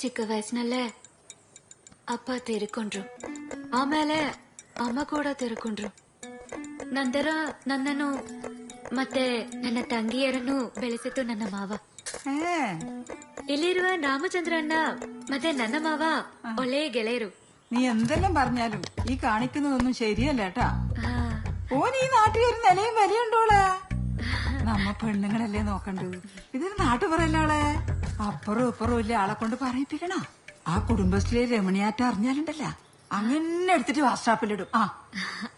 ಚಿಕ್ಕ ವಯಸ್ಸಿನಲ್ಲೇ ಅಪ್ಪ ತೀರಿಕೊಂಡ್ರು ಆಮೇಲೆ ಅಮ್ಮ ಕೂಡ ತೀರಿಕೊಂಡ್ರು ನಂತರ ನನ್ನನ್ನು ಮತ್ತೆ ನನ್ನ ತಂಗಿಯರನ್ನು ಬೆಳೆಸಿತು ನನ್ನ ಮಾವ ഏ ಇಲ್ಲಿರುವ ರಾಮಚಂದ್ರ ಅಣ್ಣ ಮತ್ತೆ ನನ್ನ ಮಾವ ಒಳ್ಳೆಯ ಗೆಳೆಯರು നീ എന്തെല്ലാം പറഞ്ഞാലും ഈ കാണിക്കുന്നതൊന്നും ശരിയല്ല കേട്ടാ ಆ, ഓൻ ഈ നാട്ടിൽ ഒരു നിലയും വിലയുണ്ടോളെ നമ്മ പെണ്ണുങ്ങളല്ലേ നോക്കണ്ടത് ഇതൊരു നാട്ടുപറയല്ലോളെ അപ്പുറവും ഇപ്പുറവും ഇല്ല ആളെ കൊണ്ട് പറയിപ്പിക്കണ ആ കുടുംബശ്രീ രമണിയാറ്റം അറിഞ്ഞാലുണ്ടല്ല അങ്ങനെ എടുത്തിട്ട് വാട്സാപ്പിലിടും ആ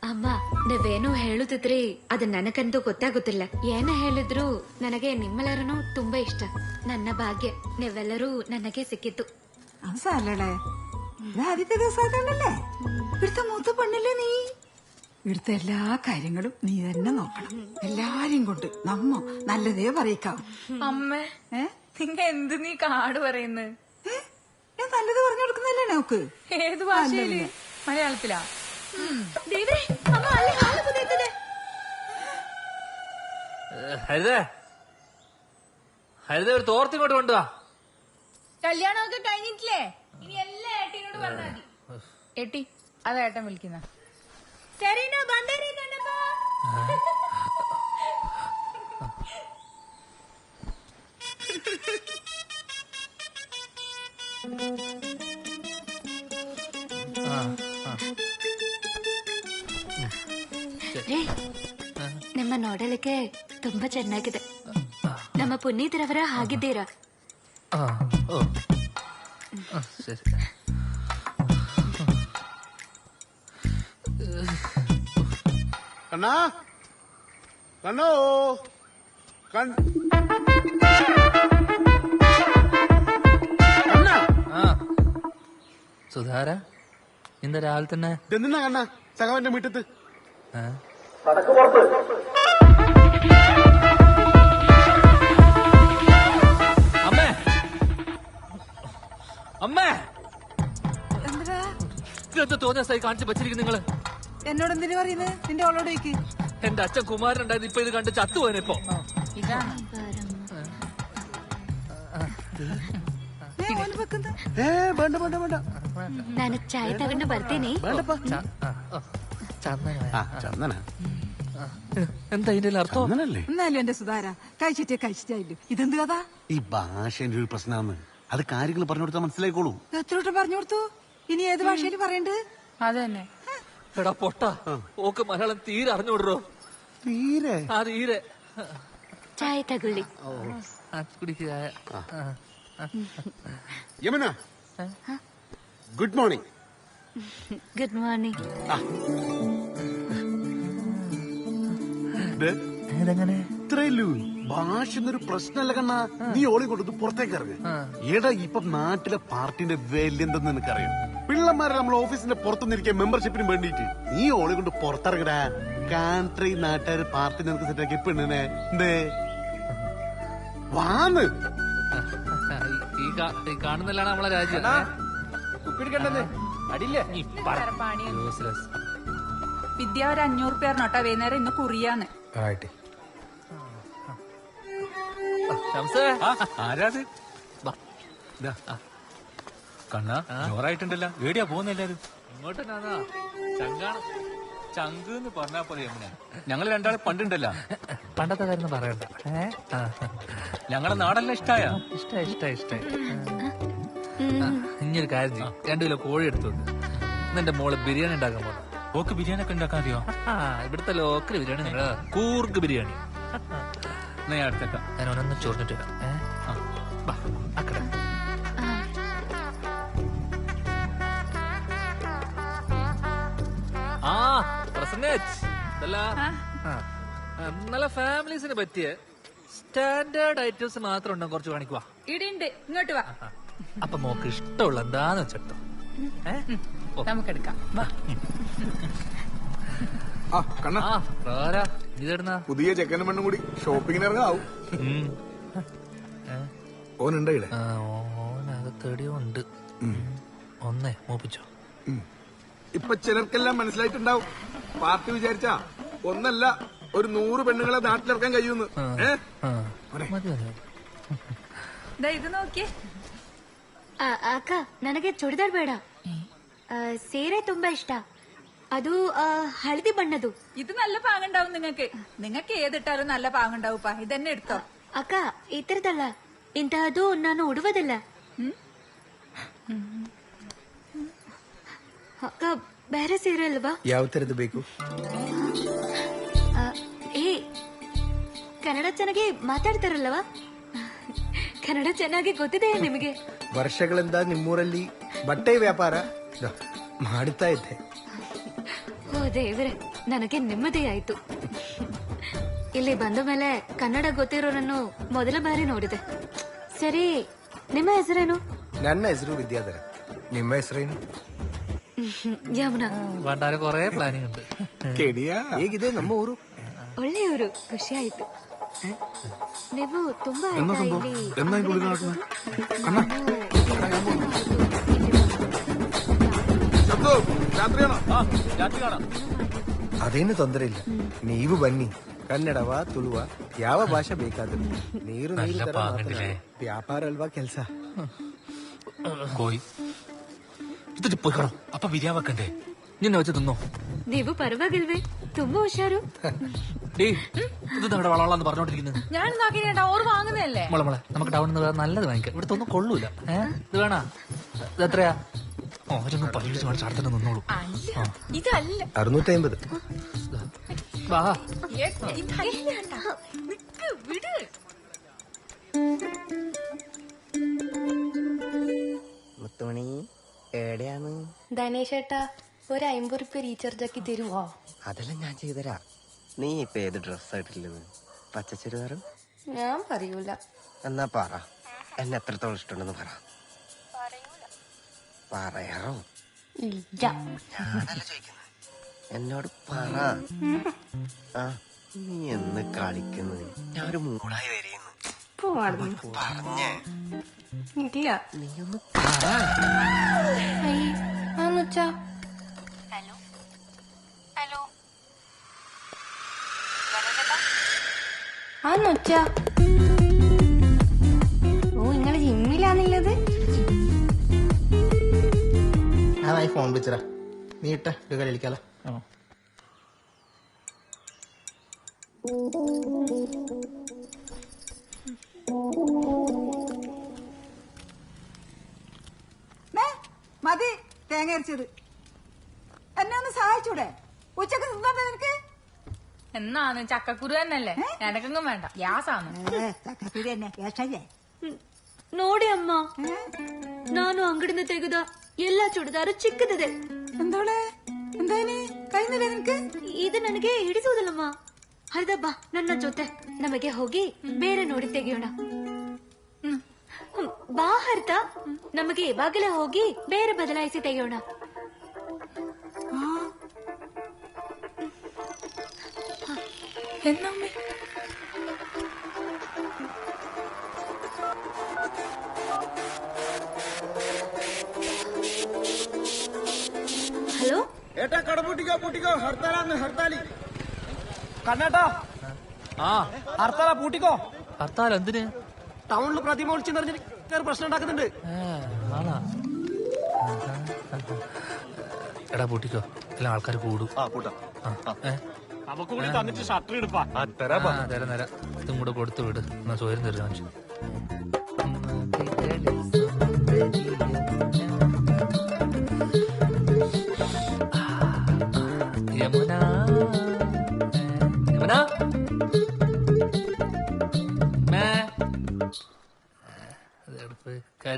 ಅಮ್ಮ ನೀವೇನು ಹೇಳುತ್ತಿದ್ರಿ ಅದು ನನಗಂತೂ ಗೊತ್ತಾಗುತ್ತಿಲ್ಲ ಏನ ಹೇಳಿದ್ರು ನನಗೆ ನಿಮ್ಮೆಲ್ಲರನ್ನೂ ತುಂಬಾ ಇಷ್ಟ ನನ್ನ ಭಾಗ್ಯ ನೀವೆಲ್ಲರೂ ನನಗೆ ಸಿಕ್ಕಿತ್ತು അത് സാരല്ലേ ഇത് ആദ്യത്തെ ദിവസമായിട്ടല്ലേ ഇവിടുത്തെ മൂത്ത പെണ്ണല്ലേ നീ ഇവിടുത്തെ എല്ലാ കാര്യങ്ങളും നീ തന്നെ നോക്കണം. എല്ലാരെയും കൊണ്ട് നമ്മ നല്ലതേ പറയിക്കാം. അമ്മ നിങ്ങ എന്ത് നീ കാട് പറയുന്നത് ഞാൻ നല്ലത് പറഞ്ഞു കൊടുക്കുന്നല്ലേ നോക്ക്? ഏത് ഭാഷയിൽ? മലയാളത്തിലാ? ഹരിതേ. ഹരിതേ ഒരു തോർത്തിങ്ങോട്ട് കൊണ്ടുവാ. കല്യാണമൊക്കെ കഴിഞ്ഞിട്ടില്ലേ? ഇനി എല്ലാ ഏട്ടിനോട് പറഞ്ഞാൽ മതി. ഏട്ടി അതാ ഏട്ടൻ വിളിക്കുന്ന. ಸರಿನಾ ನಿಮ್ಮ ನೋಡಲಿಕ್ಕೆ ತುಂಬಾ ಚೆನ್ನಾಗಿದೆ. ನಮ್ಮ ಪುನೀತ್ ರವರ ಹಾಗಿದ್ದೀರಾ ಸರಿ. കണ്ണാ? കണ്ണോ? സുധാര ഇന്ന് രാവിലെ തന്നെ എന്തിനാ കണ്ണാ? സഖാവിന്റെ വീട്ടത്ത്. ഏ? അമ്മേ. അമ്മേ. എന്താ തോന്നിയ സ്ഥലം കാണിച്ച് വെച്ചിരിക്കും നിങ്ങൾ? എന്നോട് എന്തിനു പറയുന്നത് നിന്റെ അവളോട് ചോദിക്ക് എന്റെ അച്ഛൻ കുമാരൻ ഉണ്ടായത് ഇപ്പൊ ഇത് കണ്ട് ചത്തുപോയനെ ഇപ്പൊ ഇതാണ് ഏ, ഓന് വെക്കുന്ന ഏ വേണ്ട വേണ്ട വേണ്ട ನಾನು ಚಾಯ್ ತಗೊಂಡು ಬರ್ತೀನಿ വേണ്ടപ്പാ ചന്ദന ആ ചന്ദന എന്താ ഇതിന്റെ അർത്ഥം ചന്ദനല്ലേ എന്നാലും എന്റെ സുധാര കഴിച്ചിട്ടേ കഴിച്ചിട്ടായില്ലോ ഇതെന്ത് കഥ ഈ ഭാഷേന്റെ ഒരു പ്രശ്നമാണ് അത് കാര്യങ്ങൾ പറഞ്ഞു കൊടുത്താൽ മനസ്സിലായിക്കോളൂ എത്ര വട്ടം പറഞ്ഞു കൊടുത്തു ഇനി ഏത് ഭാഷയിൽ പറയണ്ട് അത് തന്നെ എടാ പൊട്ട ഓക്ക് മലയാളം തീരെ അറിഞ്ഞോടോ തീരെ? ആ തീരെ. ചായ Yamuna good morning. Good morning. ഇതെങ്ങനെ ഇത്രയല്ലൂ ഭാഷ എന്നൊരു പ്രശ്നമല്ല കണ്ണ. നീ ഓളി കൊടുത്ത് പുറത്തേക്ക് ഇറങ്ങ്. ഏടാ ഇപ്പൊ നാട്ടിലെ പാർട്ടിന്റെ വില എന്തെന്ന് നിനക്കറിയാം? പിള്ളമാരെ നമ്മൾ ഓഫീസിന്റെ പുറത്തുനിന്നിരിക്കാൻ മെമ്പർഷിപ്പിന് വേണ്ടിയിട്ട്. നീ ഓളി കൊണ്ട് പുറത്തിറങ്ങടാ. കാൺട്രി നാട്ടുകാർ പാർട്ടി നിനക്ക് സെറ്റാക്കി പെണ്ണിനെ. എന്തേ? വാന്ന്. ഈ കാ- ഈ കാണുന്നില്ലാണ് നമ്മളെ രാജ്യം. വിദ്യ ഒരു അഞ്ഞൂറ് പേർ നോട്ടാ വൈകുന്നേരം ഇന്ന് കുറിയാന്ന്. ആരാത്? വാ. കണ്ണ ജോറായിട്ടുണ്ടല്ലോ. എവിടെയാ പോകുന്ന എല്ലാരും. ഇങ്ങോട്ട് ചങ്ക് എന്ന് പറഞ്ഞാ പോലെ യമുന ഞങ്ങൾ രണ്ടാളെ പണ്ടുണ്ടല്ലോ. പണ്ടത്തെ കാര്യം പറയണ്ട? ആ. ഞങ്ങളെ നാടെല്ലാം ഇഷ്ടായ? ഇഷ്ട ഇഷ്ട ഇഷ്ട. ഇനിയൊരു കാര്യം ചെയ്യും. രണ്ടു കിലോ കോഴി എടുത്തോണ്ട് എന്റെ മോൾ ബിരിയാണി ഉണ്ടാക്കാൻ പോണം ഓക്ക് ബിരിയാണി ഒക്കെ ഉണ്ടാക്കാൻ അറിയോ ആ ഇവിടുത്തെ ലോക്കൽ ബിരിയാണി കൂർക്ക് കൂർഗ് ബിരിയാണി. എന്നാ ഞാൻ അടുത്തേക്കാം ഞാൻ ഒന്നൊന്ന് ചോറിഞ്ഞിട്ട് വരാം. ഏ? നല്ല ഫാമിലീസിന് പറ്റിയ സ്റ്റാൻഡേർഡ് ഐറ്റംസ് മാത്രം ഉണ്ടോ കുറച്ച് കാണിക്കുവാ. ഇടിണ്ട്. ഇങ്ങോട്ട് വാ. അപ്പൊ മോക്ക് ഇഷ്ടമുള്ള എന്താന്ന് വെച്ചോ. നമുക്കെടുക്കാം. വാ. ആ കണ്ണ. ആ വേറെ ഇതെടുന്ന. പുതിയ ചെക്കനും പെണ്ണും കൂടി ഷോപ്പിങ്ങിന് ഇറങ്ങാവും. ഓനുണ്ട് ഓനകത്തെടിയോ ഉണ്ട് ഒന്നേ മോപ്പിച്ചോ. ഇപ്പൊ ചിലർക്കെല്ലാം മനസ്സിലായിട്ടുണ്ടാവും പാർട്ടി വിചാരിച്ചാ ഒന്നല്ല ഒരു നൂറ് പെണ്ണുങ്ങളെ നാട്ടിലിറക്കാൻ കഴിയുമെന്ന് ഏ ആ മതി മതി മതി ദാ ഇത് നോക്കിയേ ಆ, ಅಕ್ಕ ನನಗೆ ಚೂಡಿದಾರ್ ಬೇಡ ಆ, ಸೀರೆ ತುಂಬಾ ಇಷ್ಟ ಅದು ಆ, ಹಳದಿ ಬಣ್ಣದು ഇത് നല്ല പാങ്ങുണ്ടാവും നിങ്ങക്ക് നിങ്ങക്ക് ഏതിട്ടാലും നല്ല പാങ്ങുണ്ടാവുപ്പാ ഇതന്നെ എടുത്തോ ಅಕ್ಕ ಈ ತರದಲ್ಲ ಇಂತಹದ್ದು ನಾನು ಉಡುವುದಿಲ್ಲ ಅಕ್ಕ ಬೇರೆ ಸೀರೆ ಅಲ್ವಾ? ಯಾವ ತರದ್ದು ಬೇಕು? ಆ, ಏ ಕನ್ನಡ ಚೆನ್ನಾಗಿ ಮಾತಾಡ್ತಾರಲ್ಲವಾ? ಕನ್ನಡ ಚೆನ್ನಾಗಿ ಗೊತ್ತಿದೆ ನಿಮಗೆ? ವರ್ಷಗಳಿಂದ ನಿಮ್ಮೂರಲ್ಲಿ ಬಟ್ಟೆ ವ್ಯಾಪಾರ ದ, ಮಾಡುತ್ತಾ ಇದ್ದೆ. ಓ ದೇವ್ರೆ ನನಗೆ ನೆಮ್ಮದಿ ಆಯ್ತು. ಇಲ್ಲಿ ಬಂದ ಮೇಲೆ ಕನ್ನಡ ಗೊತ್ತಿರೋರನ್ನು ಮೊದಲ ಬಾರಿ ನೋಡಿದೆ. ಸರಿ ನಿಮ್ಮ ಹೆಸರೇನು? ನನ್ನ ಹೆಸರು ವಿದ್ಯಾಧರ. ನಿಮ್ಮ ಹೆಸರೇನು? വേണ്ടാൽ കൊറേ പ്ലാനിങ് ഉണ്ട്. ഇത് നമ്മ ഊറു. ഒരു കൃഷിയായിട്ട്. അതേന്ന് തൊന്തരയില്ല. നീവ് ബന്നി കന്നഡവ തുളുവ. യാവ ഭാഷ ബേക്കാതെ നീറു നീല വ്യാപാര അല്ലവാ കെൽസ. കോയി കോയി എന്നിട്ട് പോയിക്കോളാം അപ്പൊ ബിരിയാണി വെക്കണ്ടേ നിന്നെ വെച്ച് തിന്നോ ನೀವು ಪರವಾಗಿಲ್ವೇ ತುಂಬಾ ಹುಷಾರು ഡേ ഇത് നമ്മുടെ വളവളാന്ന് പറഞ്ഞോണ്ടിരിക്കുന്നത് ഞാൻ നോക്കിട്ടാ ഓർ വാങ്ങുന്നതല്ലേ മോളെ മോളെ നമുക്ക് ടൗണിൽ നിന്ന് വേറെ നല്ലത് വാങ്ങിക്കാം ഇവിടുത്തെ ഒന്നും കൊള്ളൂല ഏ ഇത് വേണ ഇത് എത്രയാ ഓരൊന്നും പരീക്ഷ കാണിച്ച് അടുത്തന്നെ നിന്നോളൂ അല്ല ഇതല്ല അറുന്നൂറ്റി അമ്പത് വാ ഏ, ഇതല്ല നിക്ക് വിട് ധനേഷേട്ടാ ഒരു അമ്പത് റുപ്യ റീചാർജ് ആക്കി തരുവോ? അതെല്ലാം ഞാൻ ചെയ്തരാ നീ ഇപ്പൊ ഏത് ഡ്രസ്സായിട്ടില്ലത് പച്ച ചുരിദാറും? ഞാൻ പറയൂല. എന്നാ പറ. എന്നെ എത്രത്തോളം ഇഷ്ടമുണ്ടെന്ന് പറ. പറയാറോ ഇല്ല. ഞാനല്ല ചോദിക്കുന്നത് എന്നോട് പറ. ആ നീ എന്ന് കളിക്കുന്നത് ഞാൻ ഒരു മൂളായി വരികയെന്ന് പറഞ്ഞേ. ഇല്ല. നീ ഒന്ന് പറ. ആന്നുവച്ചാ ആന്നൊച്ച ഓ നിങ്ങൾ ജിമ്മിലാന്നുള്ളത് ഞാനായി ഫോൺ വിളിച്ചടാ നീ ഇട്ട ഒരു കളി കളിക്കാലോ. തേങ്ങ അരച്ചത് എന്നെ ഒന്ന് സഹായിച്ചൂടെ ഉച്ചക്ക് തിന്നാ നിനക്ക് എന്നാന്ന് ചക്കക്കുരു തന്നെയല്ലേ എനക്കെങ്ങും വേണ്ട ഗ്യാസാണ് ചക്കക്കുരി തന്നെ കേശല്ലേ ನೋಡಿ ಅಮ್ಮ ನಾನು ಅಂಗಡಿಯಿಂದ ತೆಗೆದ ಎಲ್ಲಾ ಚೂಡಿದಾರು ಚಿಕ್ಕದಿದೆ എന്തോളെ എന്തായാലും കഴിഞ്ഞില്ലേ നിനക്ക് ಇದು ನನಗೆ ಹಿಡಿಸುವುದಿಲ್ಲಮ್ಮ ಹರಿದ ಬಾ ನನ್ನ ಜೊತೆ ನಮಗೆ ಹೋಗಿ ಬೇರೆ ನೋಡಿ ತೆಗೆಯೋಣ ಹ್ಮ್. ಬಾ ಹರಿತ ನಮಗೆ ಇವಾಗಲೇ ಹೋಗಿ ಬೇರೆ ಬದಲಾಯಿಸಿ ತೆಗೆಯೋಣ എന്നമ്മേ ഹലോ ഏട്ടാ കട പൂട്ടിക്കോ പൂട്ടിക്കോ ഹർത്താലാന്ന് ഹർത്താലി കണ്ണേട്ടാ ആ ഹർത്താലാ പൂട്ടിക്കോ ഹർത്താൽ എന്തിന് ടൗണിൽ പ്രതിമ വിളിച്ചു നിറഞ്ഞിട്ട് പ്രശ്നം ഉണ്ടാക്കുന്നുണ്ട്. എടാ പൂട്ടിക്കോ. എല്ലാം ആൾക്കാർ കൂടും. ആ കൂട്ടാ ആ, നമുക്ക് കൂടി തന്നിട്ട് ഷട്ടർ എടുപ്പാ തരാം തരാം തരാം. ഇതും കൂടെ കൊടുത്തു വിട്. എന്നാ ചോരം തരുന്ന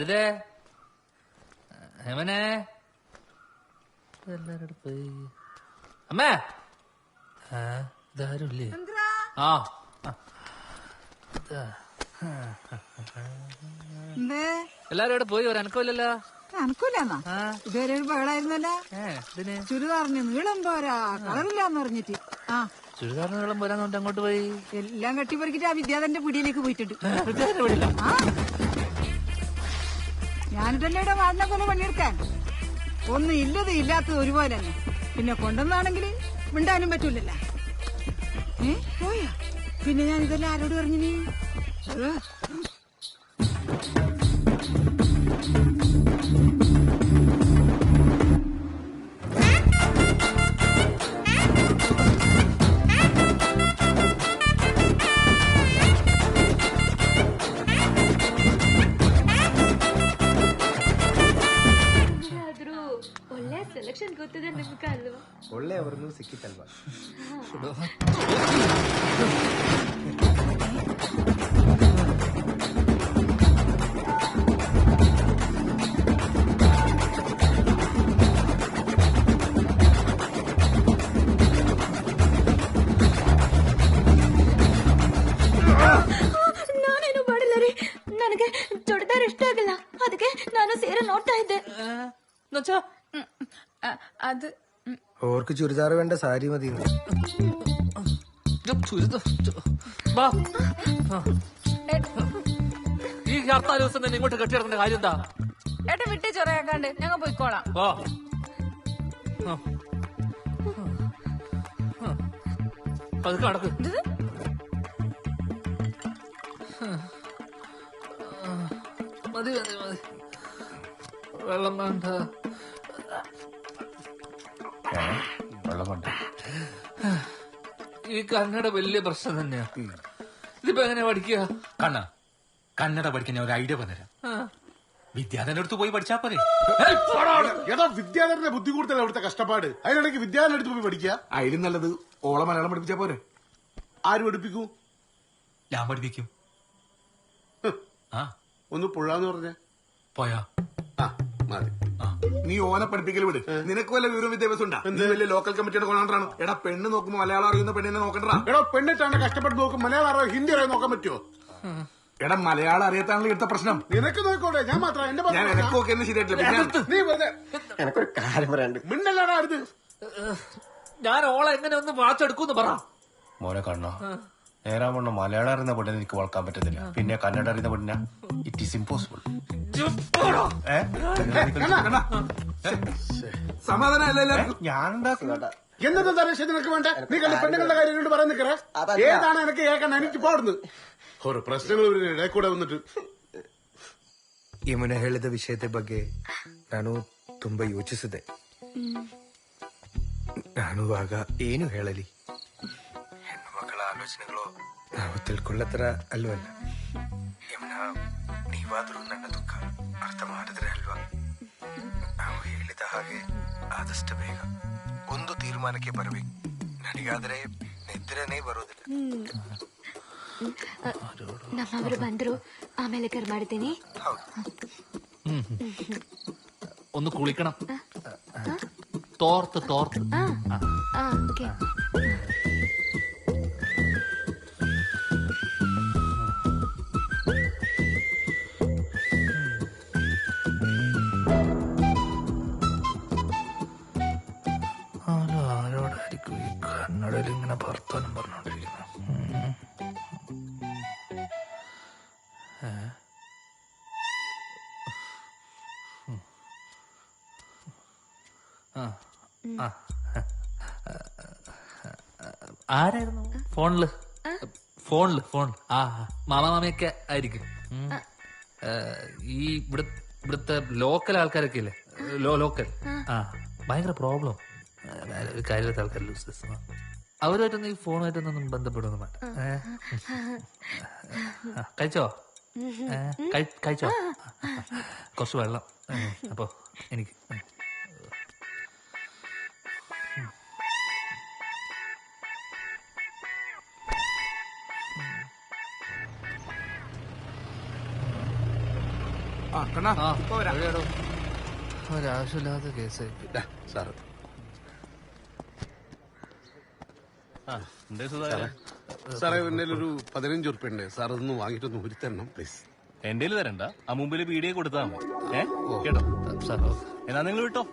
അതെടുപ്പ് ഹേമനെ. എല്ലാരോടും പോയി അമ്മ. അമ്മേ ആ ഇതാരും ഇല്ലേ ആ. ആ. ഇതാ. എന്തേ? എല്ലാരും ഇവിടെ പോയി ഒരു അനക്കമില്ലല്ലോ അനക്കൂലെന്നാ ഇതുവരെ ഒരു ബഹളായിരുന്നല്ലോ? ചുരിദാറിന് നീളം പോരാ. കളറില്ലാന്ന് പറഞ്ഞിട്ട്. ആ. ചുരിദാറിന് നീളം പോരാന്ന് അങ്ങോട്ട് പോയി? എല്ലാം കെട്ടിപ്പറിക്കിട്ട് ആ വിദ്യാധന്റെ പിടിയിലേക്ക് പോയിട്ടുണ്ട്. വിദ്യാർത്ഥി വിടില്ല ആ ഞാനിട്ടല്ലേ ഇവിടെ വാടിനെ പോലെ പണിയെടുക്കാൻ. ഒന്നും ഇല്ലത് ഇല്ലാത്തത് ഒരുപോലെ തന്നെ. പിന്നെ കൊണ്ടുവന്നാണെങ്കിൽ മിണ്ടാനും പറ്റൂലല്ലോ. പോയാ? പിന്നെ ഞാൻ ഇതെല്ലാം ആരോട് പറഞ്ഞു ಮಾಡಿದ್ರು ಸಿಕ್ಕಿತಲ್ವಾ ನಾನೇನು ಮಾಡಿಲ್ಲ ರೀ. ನನಗೆ ಜೊಡ್ದಾರ ಇಷ್ಟ ಆಗಿಲ್ಲ. ಅದಕ್ಕೆ ನಾನು ಸೇರ ನೋಡ್ತಾ ಇದ್ದೆ. ಅದು ഓർക്ക് ചുരിദാർ വേണ്ട സാരി മതി. ഈ ഹർത്താൽ ദിവസം തന്നെ ഇങ്ങോട്ട് കെട്ടിയിടക്കേണ്ട കാര്യം എന്താ? ഏട്ടൻ വിട്ടേ ചൊറയാക്കാണ്ട്. ഞങ്ങൾ പോയിക്കോളാം. ആ. പതുക്കെ നടക്ക്. മതി മതി മതി. വെള്ളം വേണ്ട. വെള്ളം കൊണ്ട് ഈ കന്നഡ വലിയ പ്രശ്നം തന്നെയാ. ഇതിപ്പോ എങ്ങനെ പഠിക്കുക കണ്ണ കന്നഡ പഠിക്കാൻ ഞാൻ ഒരു ഐഡിയ പറഞ്ഞുതരാം ആ. വിദ്യാധരന്റെ അടുത്ത് പോയി പഠിച്ചാ പോരെ. ഏതാ വിദ്യാധരന്റെ ബുദ്ധി കൂടുതൽ അവിടുത്തെ കഷ്ടപ്പാട്. അതിനിടയ്ക്ക് വിദ്യാധരന്റെ അടുത്ത് പോയി പഠിക്കുക അതിലും നല്ലത് ഓളെ മലയാളം പഠിപ്പിച്ചാ പോരെ. ആര് പഠിപ്പിക്കൂ? ഞാൻ പഠിപ്പിക്കും. ആ. ഒന്ന് പുഴാന്ന് പറഞ്ഞേ. പോയാ? ആ മതി. നീ ഓനെ പഠിപ്പിക്കൽ വിട്. നിനക്ക് വല്ല വിവരം വിദ്യാഭ്യാസം ഉണ്ടാ നീ വലിയ ലോക്കൽ കമ്മിറ്റിയുടെ കൊണ്ടാണ് എടാ പെണ്ണ് നോക്കുമ്പോ മലയാളം അറിയുന്ന പെണ്ണിനെ നോക്കണ്ടാ? എടാ പെണ്ണിട്ടാണ് കഷ്ടപ്പെട്ട് നോക്കും. മലയാളം അറിയോ? ഹിന്ദി അറിയോ? നോക്കാൻ പറ്റുമോ എടാ മലയാളം അറിയാത്താണല്ലോ എടുത്ത പ്രശ്നം. നിനക്ക് നോക്കോട്ടെ ഞാൻ മാത്രം എന്റെ ഞാൻ എനക്കൊക്കെ എന്ന് ശരിയായിട്ടില്ല നീ വെറുതെ എനക്കൊരു കാര്യം പറയാണ്ട് മിണ്ടല്ലാടാ അടുത്ത് ഞാൻ ഓളെ എങ്ങനെ ഒന്ന് വാച്ചെടുക്കൂന്ന് പറ. മോനെ കണ്ണോ. നേരാവണ്ണം മലയാളം അറിയുന്ന പെണ്ണിനെ എനിക്ക് വളക്കാൻ പറ്റത്തില്ല പിന്നെ കന്നഡ അറിയുന്ന പെണ്ണിന. ഇറ്റ് ഈസ് ഇമ്പോസിബിൾ സമാധാനം അല്ല എല്ലാവർക്കും ഞാൻ ഉണ്ടാക്കുന്ന എന്നത്തെ തരേശ് നിനക്ക് വേണ്ട നീ കണ്ട് പെണ്ണുങ്ങളുടെ കാര്യം കൊണ്ട് പറയാൻ നിക്കറ ഏതാണ് എനിക്ക് കേൾക്കണ്ട എനിക്ക് പോടുന്നു ഓരോ പ്രശ്നങ്ങൾ ഒരു ഇടയിൽ കൂടെ വന്നിട്ട് ಯಮುನ ಹೇಳಿದ ವಿಷಯದ ಬಗ್ಗೆ ನಾನು ತುಂಬಾ ಯೋಚಿಸಿದೆ ನಾನು ಆಗ ಏನು ಹೇಳಲಿ ಹೆಣ್ಣು ಮಕ್ಕಳ ಆಲೋಚನೆಗಳು ನಾವು ತಿಳ್ಕೊಳ್ಳತ್ರ ಅಲ್ವಲ್ಲ ಯಮುನ ನೀವಾದ್ರೂ ನನ್ನ ದುಃಖ ಅರ್ಥ ಮಾಡಿದ್ರೆ ಅಲ್ವಾ ನಾವು ಹೇಳಿದ ಹಾಗೆ ಆದಷ್ಟು ಬೇಗ ಒಂದು ತೀರ್ಮಾನಕ್ಕೆ ಬರಬೇಕು ನನಗಾದ್ರೆ ನಿದ್ರೆನೇ ಬರೋದಿಲ್ಲ ನಮ್ಮವರು ಬಂದ್ರು ಆಮೇಲೆ ಕರ್ ಮಾಡ್ತೀನಿ ഒന്ന് കുളിക്കണം തോർത്ത് തോർത്ത് ಆ, ಆ, ആരായിരുന്നു? ഫോണിൽ. ഫോണിൽ ഫോൺ. ആ മാമ മാമയൊക്കെ ആയിരിക്കും. ഈ ഇവിടെ ഇവിടുത്തെ ലോക്കൽ ആൾക്കാരൊക്കെ ഇല്ലേ? ലോ ലോക്കൽ ആ. ഭയങ്കര പ്രോബ്ലം കാര്യത്തെ ആൾക്കാർ ലൂസസ് അവരുമായിട്ടൊന്നും ഈ ഫോണുമായിട്ടൊന്നും ബന്ധപ്പെടുന്നു വേണ്ട. കഴിച്ചോ? കഴിച്ചോ? കുറച്ച് വെള്ളം. അപ്പോ എനിക്ക് ഒരാവശ്യമില്ലാത്ത കേസ് സാറ് ആ? ഒരാവശ്യമില്ലാത്ത കേസായി. സാറ് എന്റെ ഒരു പതിനഞ്ച് ഉറുപ്പ ഉണ്ട് സാർ അതൊന്ന് വാങ്ങിയിട്ടൊന്ന് ഉരുത്തരണം പ്ലീസ്. എന്റെ തരണ്ട. ആ മുമ്പിൽ പീടിയെ കൊടുത്താ മതി. ഏ? കേട്ടോ? സാർ എന്നാ നിങ്ങൾ വിട്ടോ?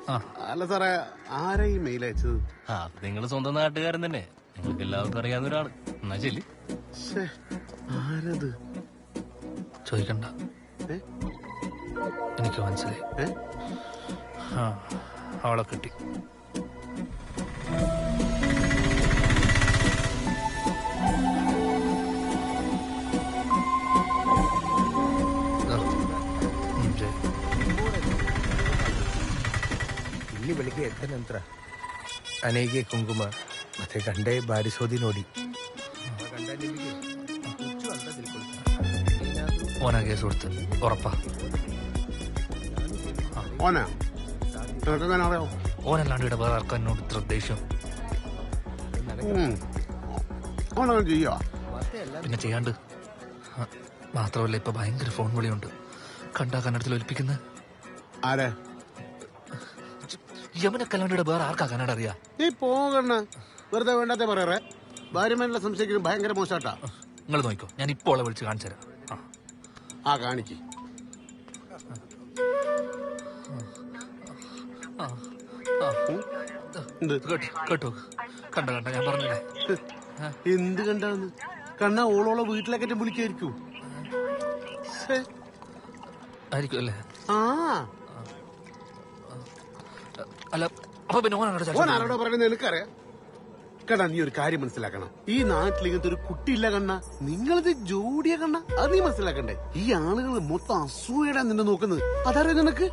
അല്ല സാറേ ആരാ ഈ മെയിൽ അയച്ചത്? ആ നിങ്ങൾ സ്വന്തം നാട്ടുകാരൻ തന്നെ. നിങ്ങൾക്ക് എല്ലാവർക്കും അറിയാവുന്ന ഒരാൾ. എന്നാ ശരി. ആരത്? ചോദിക്കണ്ട? എനിക്ക് മനസ്സിലായി. അവളെ കിട്ടി. ಇಲ್ಲಿ ಬೆಳಿಗ್ಗೆ ಎದ್ದ ನಂತರ ಅನೆಗೆ ಕುಂಕುಮ ಮತ್ತೆ ಗಂಡೆ ಬಾರಿಸೋದಿ ನೋಡಿ ಗಂಡ ನಿಮಗೆ ಹುಚ್ಚು ಅಂತ ತಿಳ್ಕೊಳ್ತಾನೆ ഓനാ കേസ് കൊടുത്ത് ഉറപ്പാ ഓനാ നിനക്കെങ്ങനെ അറിയാം ഓനല്ലാണ്ട് ഇവിടെ വേറെ ആർക്കും എന്നോട് ഇത്ര ദേഷ്യം ഉം. ഓണങ്ങനെ ചെയ്യുക പിന്നെ ചെയ്യാണ്ട് ആ, മാത്രമല്ല ഇപ്പൊ ഭയങ്കര ഫോൺ വിളിയുണ്ട് കണ്ടാ കന്നഡത്തിൽ ഒലിപ്പിക്കുന്നത് ആരെ യമുനക്കല്ലാണ്ട് ഇവിടെ വേറെ ആർക്കാ കന്നഡ അറിയാ? നീ പോകണ വെറുതെ വേണ്ടാത്ത പറയാറേ. ഭാര്യമാരുടെ സംശയിക്കുന്നത് ഭയങ്കര മോശാട്ടാ. നിങ്ങൾ നോക്കിക്കോ ഞാൻ ഇപ്പോൾ അവളെ വിളിച്ച് കാണിച്ചു തരാം. ആ. കാണിക്ക്. കേട്ടോ കണ്ട കണ്ട ഞാൻ പറഞ്ഞില്ലേ? എന്ത് കണ്ടാന്ന്? കണ്ണ ഓളോളോ വീട്ടിലേക്കറ്റം വിളിക്കായിരിക്കും. ആയിരിക്കും അല്ലേ? ആ. അല്ല അപ്പൊ പിന്നെ ഓൻ ആരോടാ പറയുന്നത് എനിക്കറിയാം കണ്ണാ നീ ഒരു കാര്യം മനസ്സിലാക്കണം. ഈ നാട്ടിൽ ഇങ്ങനത്തെ ഒരു കുട്ടിയില്ല കണ്ണ. നിങ്ങളിത് ജോഡിയ കണ്ണ. അത് നീ മനസ്സിലാക്കണ്ടേ? ഈ ആളുകൾ മൊത്തം അസൂയടാ നിന്നെ നോക്കുന്നത്. അതറിയാം നിനക്ക്?